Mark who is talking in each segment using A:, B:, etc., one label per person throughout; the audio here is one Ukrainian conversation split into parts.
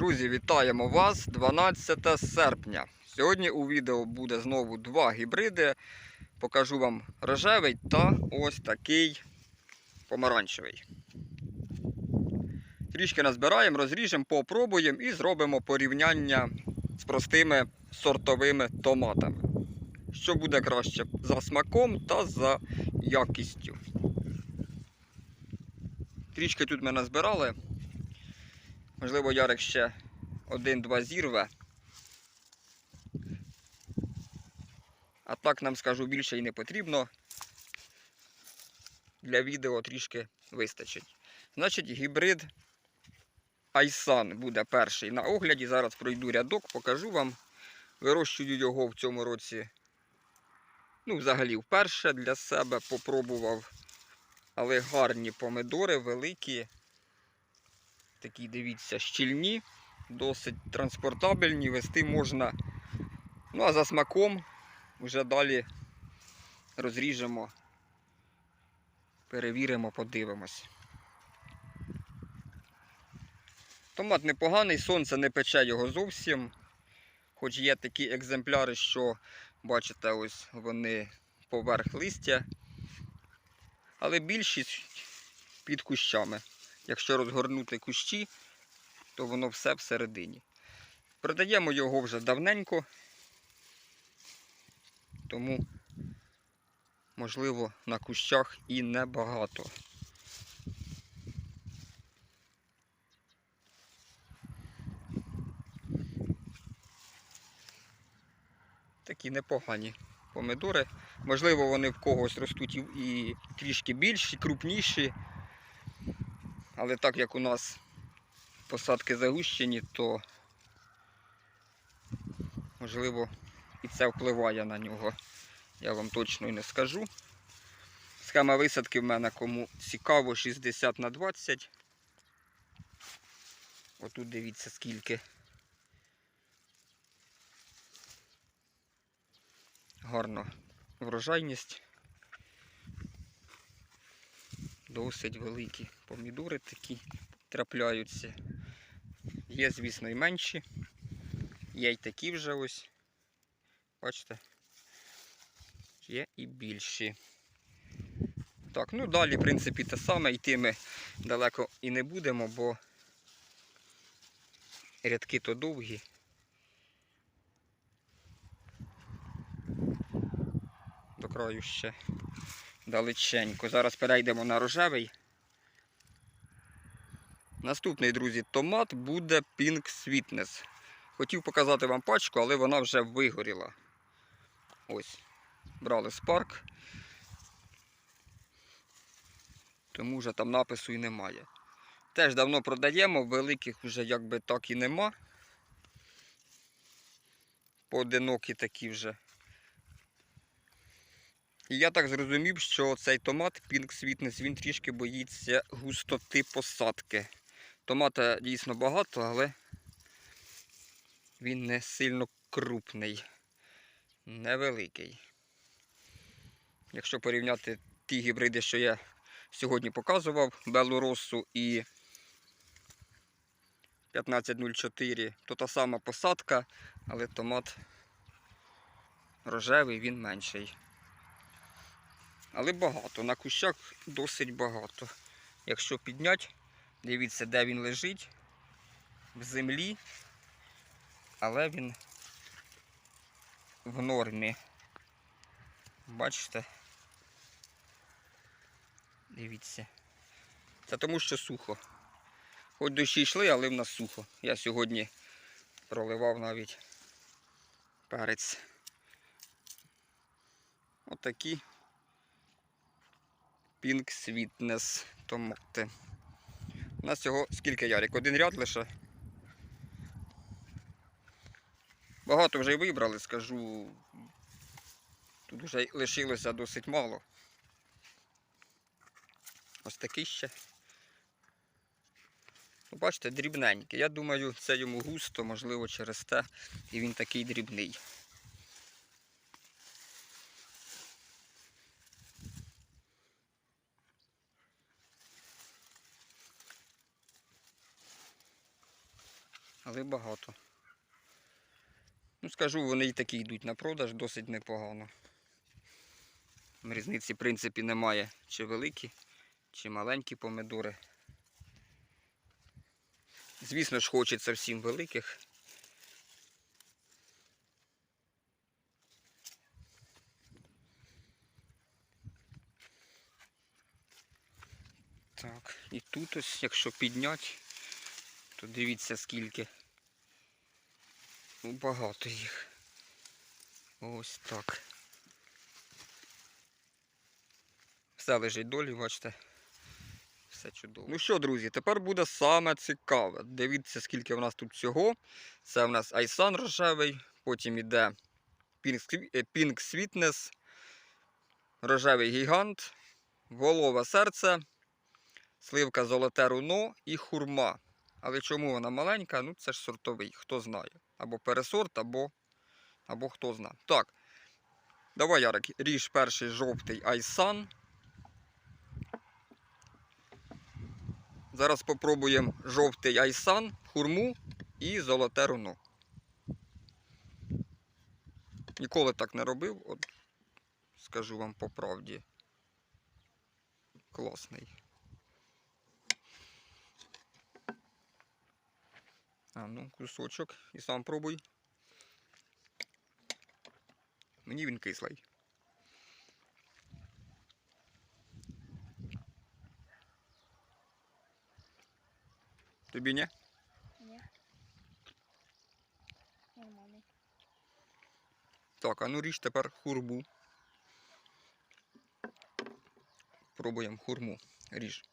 A: Друзі, вітаємо вас 12 серпня. Сьогодні у відео буде знову два гібриди. Покажу вам рожевий та ось такий помаранчевий. Трішки назбираємо, розріжемо, попробуємо і зробимо порівняння з простими сортовими томатами. Що буде краще за смаком та за якістю. Трішки тут ми назбирали. Можливо, Ярик ще один-два зірве. А так нам скажу більше і не потрібно. Для відео трішки вистачить. Значить, гібрид Айсан буде перший на огляді. Зараз пройду рядок, покажу вам. Вирощую його в цьому році. Ну, взагалі, вперше для себе попробував. Але гарні помидори, великі. Такі, дивіться, щільні, досить транспортабельні, вести можна. Ну, а за смаком вже далі розріжемо, перевіримо, подивимось. Томат непоганий, сонце не пече його зовсім. Хоч є такі екземпляри, що, бачите, ось вони поверх листя. Але більшість під кущами. Якщо розгорнути кущі, то воно все всередині. Продаємо його вже давненько, тому, можливо, на кущах і небагато. Такі непогані помидори. Можливо, вони в когось ростуть і- трішки більші, крупніші. Але так як у нас посадки загущені, то можливо і це впливає на нього. Я вам точно і не скажу. Схема висадки в мене кому цікаво 60 на 20. Отут дивіться скільки. Гарно врожайність. Досить великі помідори такі трапляються. Є, звісно, і менші. Є й такі вже ось. Бачите? Є і більші. Так, ну далі, в принципі, те саме, йти ми далеко і не будемо, бо рядки то довгі. До краю ще далеченько. Зараз перейдемо на рожевий. Наступний, друзі, томат буде Pink Sweetness. Хотів показати вам пачку, але вона вже вигоріла. Ось. Брали спарк. Тому вже там напису і немає. Теж давно продаємо, великих вже якби так і нема. Поодинокі такі вже. І я так зрозумів, що цей томат Pink Sweetness, він трішки боїться густоти посадки. Томата дійсно багато, але він не сильно крупний, невеликий. Якщо порівняти ті гібриди, що я сьогодні показував, Белоросу і 1504, то та сама посадка, але томат рожевий, він менший. Але багато. На кущах досить багато. Якщо підняти, дивіться, де він лежить. В землі, але він в нормі. Бачите? Дивіться. Це тому, що сухо. Хоч дощі йшли, але в нас сухо. Я сьогодні проливав навіть перець. Отакі. Pink Sweetness томати. У нас цього скільки ярик? Один ряд лише. Багато вже й вибрали, скажу. Тут вже лишилося досить мало. Ось такий ще. Ну, Бачите, дрібненький. Я думаю, це йому густо, можливо, через те, і він такий дрібний. Але багато. Ну, скажу, вони і такі йдуть на продаж досить непогано. Різниці, в принципі, немає чи великі, чи маленькі помидори. Звісно ж, хочеться всім великих. Так, і тут ось, якщо підняти, то дивіться скільки. Ну, багато їх. Ось так. Все лежить долі, бачите. Все чудово. Ну що, друзі, тепер буде саме цікаве. Дивіться, скільки в нас тут всього. Це в нас Айсан рожевий, потім Swe- е, Pink Sweetness, рожевий гігант, голове серце, сливка золоте руно і хурма. Але чому вона маленька? Ну це ж сортовий, хто знає. Або пересорт, або, або хто знає. Так. Давай, Ярик, ріж перший жовтий Айсан. Зараз попробуємо жовтий айсан, хурму і золоте руно. Ніколи так не робив, от скажу вам по правді. Класний. А ну, кусочок і сам пробуй. Мені він кислий. Тобі ні?
B: Ні. Нормальний.
A: Так, а ну ріж тепер хурму. Пробуємо хурму. Ріж.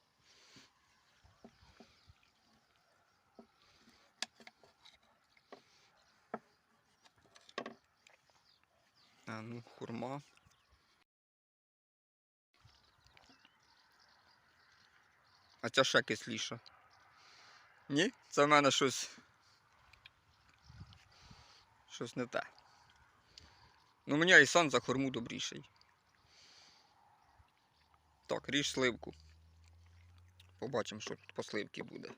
A: А ну, хурма. А ця ще кисліша. Ні? Це в мене щось. Щось не те. Ну, мені Айсан за хорму добріший. Так, ріж сливку. Побачимо, що тут по сливці буде.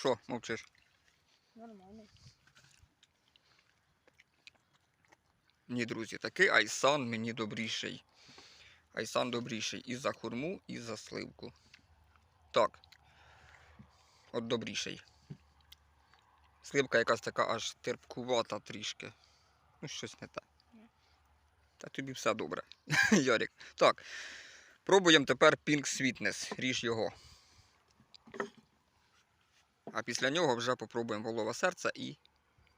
A: Що, мовчиш?
B: Нормальний.
A: Ні, друзі, такий Айсан мені добріший. Айсан добріший і за хурму, і за сливку. Так. От добріший. Сливка якась така аж терпкувата трішки. Ну, щось не.
B: Ні.
A: Та тобі все добре, Ярик. Так. Пробуємо тепер Pink Sweetness. Ріж його. А після нього вже попробуємо волове серце і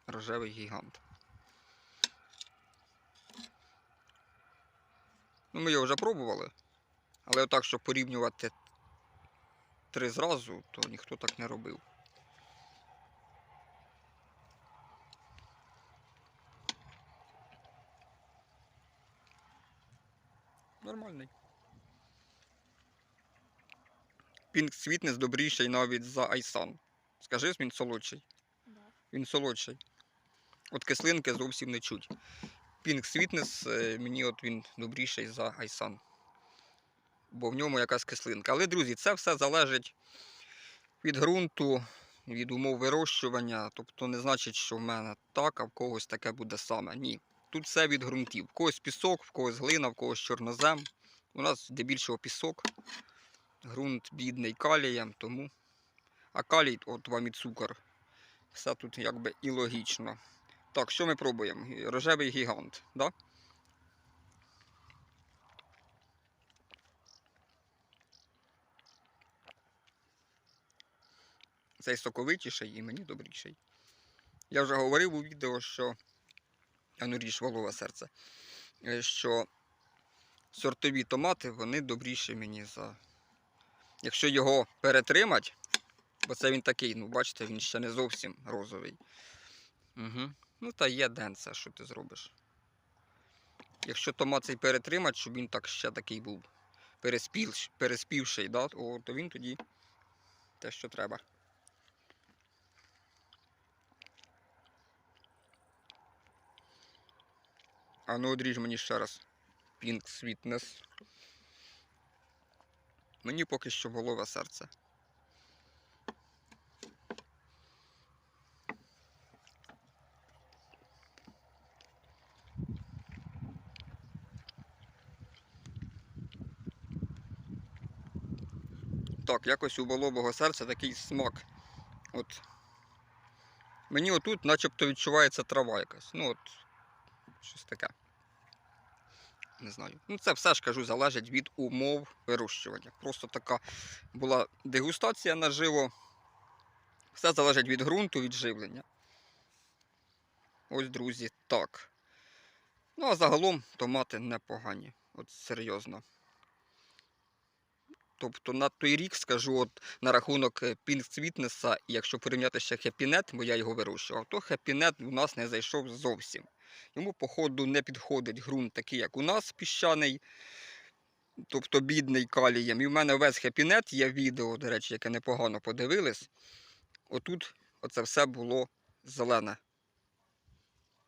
A: рожевий гігант. Ну, ми його вже пробували. Але отак, щоб порівнювати три зразу, то ніхто так не робив. Нормальний. Pink Sweetness добріший навіть за Айсан. Скажи, він солодший.
B: Да.
A: Він солодший. От кислинки зовсім не чуть. Pink Sweetness, е, мені от він добріший за Айсан. Бо в ньому якась кислинка. Але, друзі, це все залежить від ґрунту, від умов вирощування. Тобто не значить, що в мене так, а в когось таке буде саме. Ні. Тут все від ґрунтів. В когось пісок, в когось глина, в когось чорнозем. У нас здебільшого пісок. Ґрунт бідний калієм, тому. А калій, от вам і цукор. Все тут якби і логічно. Так, що ми пробуємо? Рожевий гігант, да? Цей соковитіший і мені добріший. Я вже говорив у відео, що. Ну ріж волове серце. е, Що сортові томати, вони добріші мені за. Якщо його перетримати, бо це він такий, ну бачите, він ще не зовсім розовий. Угу. Ну та є денце, що ти зробиш. Якщо томат цей перетримати, щоб він так ще такий був переспівш, переспівший, да, о, то він тоді те, що треба. А ну одріж мені ще раз. Pink Sweetness. Мені поки що голове серце. Так, якось у волобого серця такий смак. От. Мені отут начебто відчувається трава якась. Ну от, щось таке. Не знаю. Ну, це все ж кажу, залежить від умов вирощування. Просто така була дегустація наживо. Все залежить від ґрунту, від живлення. Ось, друзі, так. Ну, а загалом томати непогані. От серйозно. Тобто на той рік скажу, от на рахунок е, Pink Sweetness, якщо порівняти ще хепінет, бо я його вирощував, то хепінет у нас не зайшов зовсім. Йому, походу, не підходить ґрунт такий, як у нас, піщаний, тобто бідний калієм. І в мене весь хепінет є відео, до речі, яке непогано подивились. Отут оце все було зелене.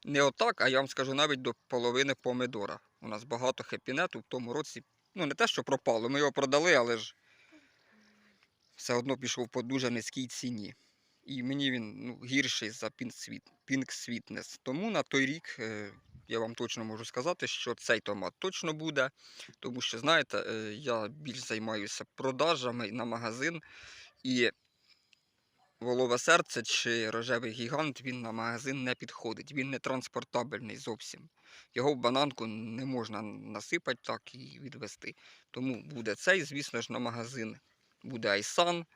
A: Не отак, а я вам скажу навіть до половини помидора. У нас багато хепінету в тому році. Ну, не те, що пропало, ми його продали, але ж все одно пішов по дуже низькій ціні. І мені він ну, гірший за Pink, Sweet, Sweetness. Тому на той рік е, я вам точно можу сказати, що цей томат точно буде. Тому що, знаєте, е, я більш займаюся продажами на магазин. І волове серце чи рожевий гігант він на магазин не підходить. Він не транспортабельний зовсім. Його в бананку не можна насипати так і відвести. Тому буде цей, звісно ж, на магазин. Буде Айсан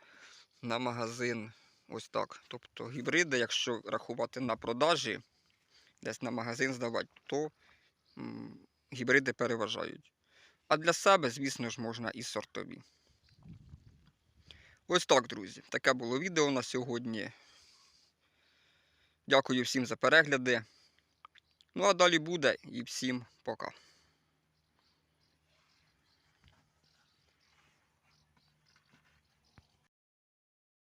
A: на магазин. Ось так. Тобто гібриди, якщо рахувати на продажі, десь на магазин здавати, то гібриди переважають. А для себе, звісно ж, можна і сортові. Ось так, друзі. Таке було відео на сьогодні. Дякую всім за перегляди. Ну а далі буде і всім пока.